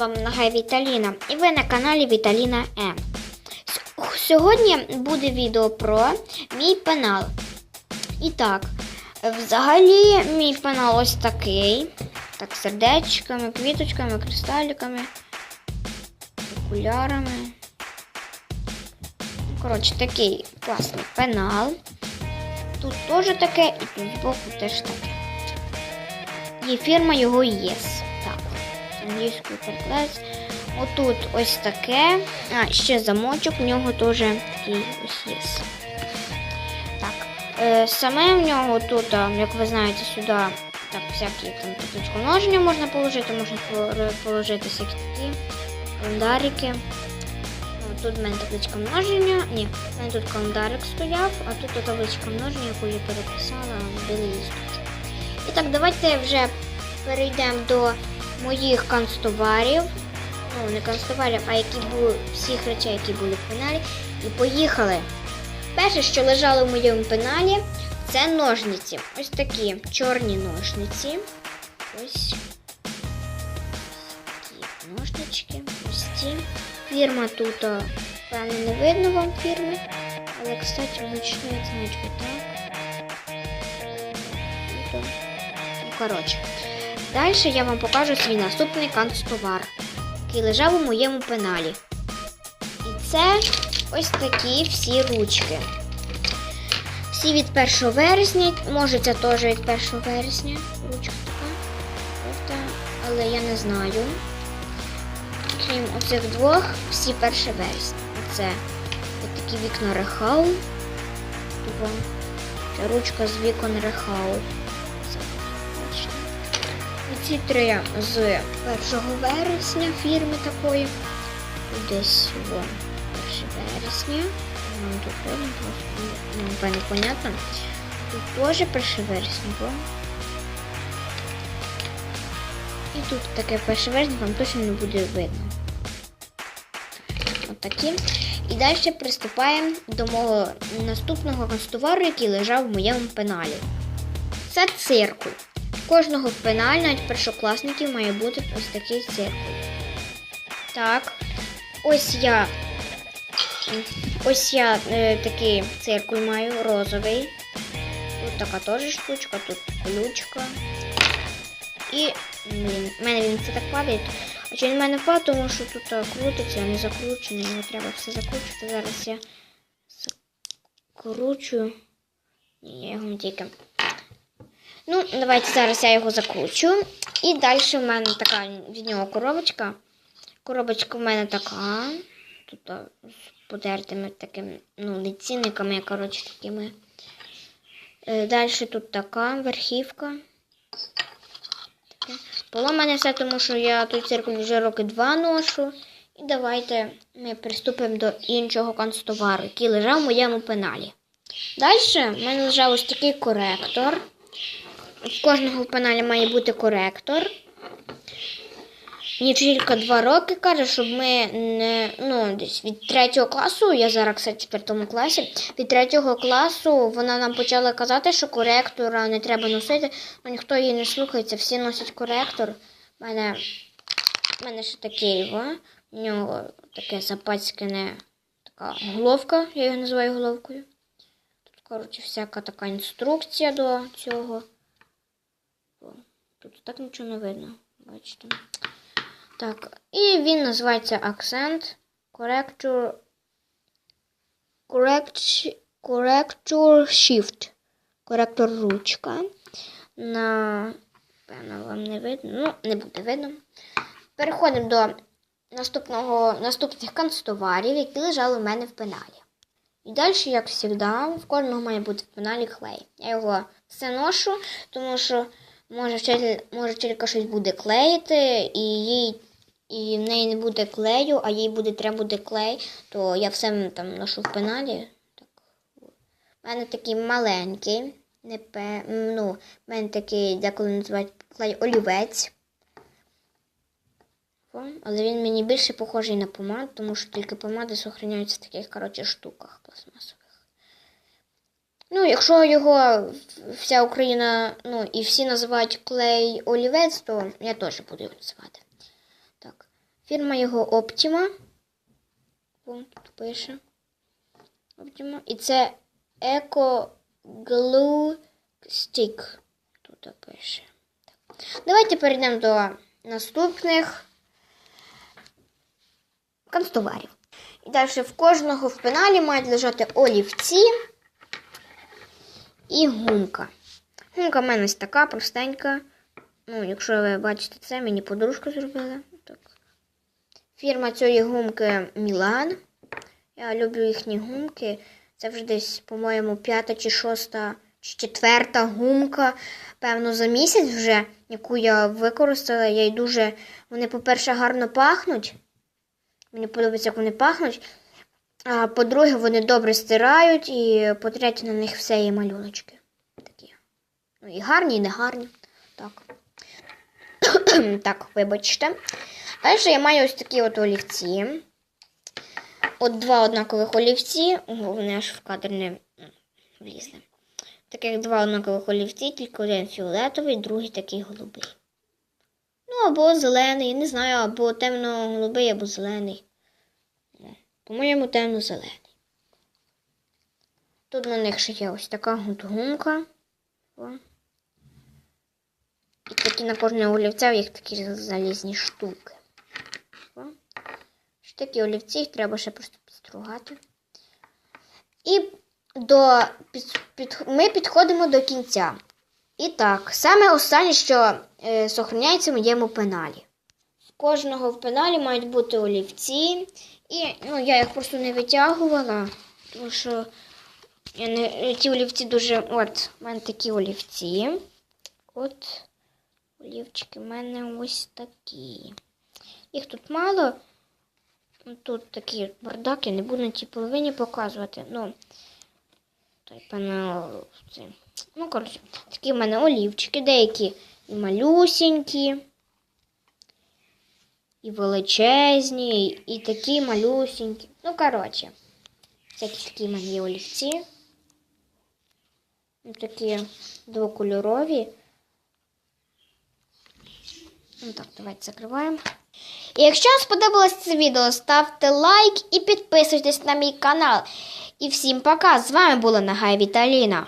вами нагай Віталіна і ви на каналі Віталіна М. Сьогодні буде відео про мій пенал. І так, взагалі мій пенал ось такий. Так, сердечками, квіточками, кристаліками, окулярами. Коротше, такий класний пенал. Тут теж таке, і тут збоку теж таке. Є фірма його ЄС. Англійською переклад. Отут ось таке. А, ще замочок, в нього теж такий ось ЄС. Так. Е, саме в нього тут, як ви знаєте, сюди так, всякі там табличку множення можна положити, можна пол- положити всякі такі календарики. Тут в мене табличка множення. Ні, в мене тут календарик стояв, а тут табличка множення, яку я переписала на білий листочок. І так, давайте вже перейдемо до моїх канцтоварів. Ну, не канцтоварів, а які були всіх речей, які були в пеналі. І поїхали. Перше, що лежало в моєму пеналі, це ножниці. Ось такі чорні ножниці. Ось такі ножнички. Ось ці. Фірма тут, а, певно, не видно вам фірми. Але, кстати, вручну значку так. Ну, коротше. Далі я вам покажу свій наступний канцтовар, який лежав у моєму пеналі. І це ось такі всі ручки. Всі від 1 вересня, може це теж від 1 вересня. Ручка така. Жовта, але я не знаю. Крім оцих двох, всі 1 вересня. Оце ось такі вікна Рехау. Це ручка з вікон Рехау. Ці три з 1 вересня фірми такої. Десь во, 1 вересня. Ну, тут ну, напевно, понятно. Тут теж 1 вересня, во. І тут таке 1 вересня вам точно не буде видно. Отакі. І далі приступаємо до мого наступного констовару, який лежав в моєму пеналі. Це циркуль. Кожного в пеналі, навіть першокласників, має бути ось такий циркуль. Так, ось я. Ось я е, такий циркуль маю, розовий. Тут така теж штучка, тут ключка. І блін, в мене він це так падає. А чи він в мене впав, тому що тут крутиться, а не закручений. Його треба все закручувати. Зараз я закручую. Ні, я його тільки. Ну, давайте зараз я його закручу. І далі в мене така від нього коробочка. Коробочка в мене така. Тут з подертими такими, ну, ліцінниками, коротше, такими. Е, Далі тут така верхівка. Таке. Поломане все, тому що я той циркуль вже роки два ношу. І давайте ми приступимо до іншого канцтовару, який лежав в моєму пеналі. Далі в мене лежав ось такий коректор. В кожного в пеналі має бути коректор. Мені вчителька два роки каже, щоб ми не ну, десь від третього класу, я зараз кстати, в четвертому класі, від третього класу вона нам почала казати, що коректора не треба носити, але ніхто її не слухається, всі носять коректор. У мене, в мене ще такий, во, в нього таке запацькане така головка, я його називаю головкою. Тут, коротше, всяка така інструкція до цього. Тут так нічого не видно, бачите. Так, і він називається Accent Corrector Correct, Corrector Shift. Коректор ручка. На, певно, вам не видно. Ну, не буде видно. Переходимо до наступного, наступних канцтоварів, які лежали у мене в пеналі. І далі, як завжди, в кожного має бути в пеналі клей. Я його все ношу, тому що може вчитель, може вчителька щось буде клеїти, і їй і в неї не буде клею, а їй буде треба буде клей, то я все там ношу в пеналі. Так. У мене такий маленький, не пе, ну, в мене такий, деколи називають клей олівець. Але він мені більше похожий на помаду, тому що тільки помади зберігаються в таких, коротше, штуках пластмасових. Ну, якщо його вся Україна, ну, і всі називають клей олівець, то я теж буду його називати. Так. Фірма його Optima. Вон тут пише. Optima. І це Eco Glue Stick. Тут пише. Так. Давайте перейдемо до наступних канцтоварів. І далі в кожного в пеналі мають лежати олівці і гумка. Гумка в мене ось така простенька. Ну, якщо ви бачите це, мені подружка зробила. Так. Фірма цієї гумки Мілан. Я люблю їхні гумки. Це вже десь, по-моєму, п'ята чи шоста чи четверта гумка. Певно, за місяць вже, яку я використала. Я й дуже. Вони, по-перше, гарно пахнуть. Мені подобається, як вони пахнуть. А по-друге, вони добре стирають, і по-третє, на них все є малюночки. Такі. Ну, і гарні, і не гарні. Так. так, вибачте. Далі я маю ось такі от олівці. От два однакових олівці. Вони аж в кадр не влізли. Таких два однакових олівці, тільки один фіолетовий, другий такий голубий. Ну, або зелений, не знаю, або темно-голубий, або зелений. По-моєму, темно-зелений. Тут на них ще є ось така от гумка. І такі на кожного олівця їх такі залізні штуки. О. Ось такі олівці, їх треба ще просто підстругати. І до, під, під, ми підходимо до кінця. І так, саме останнє, що е, сохраняється в моєму пеналі. З кожного в пеналі мають бути олівці. І ну, я їх просто не витягувала, тому що я не, ті олівці дуже. От, у мене такі олівці. От олівчики в мене ось такі. Їх тут мало. Тут такий бардак, я не буду на тій половині показувати. Ну. Ну, коротше, такі в мене олівчики, деякі і малюсінькі, і величезні, і такі малюсінькі. Ну, коротше, всякі такі є олівці. Ось Такі двокольорові. Ну так, давайте закриваємо. І якщо вам сподобалось це відео, ставте лайк і підписуйтесь на мій канал. І всім пока! З вами була Нагай Віталіна.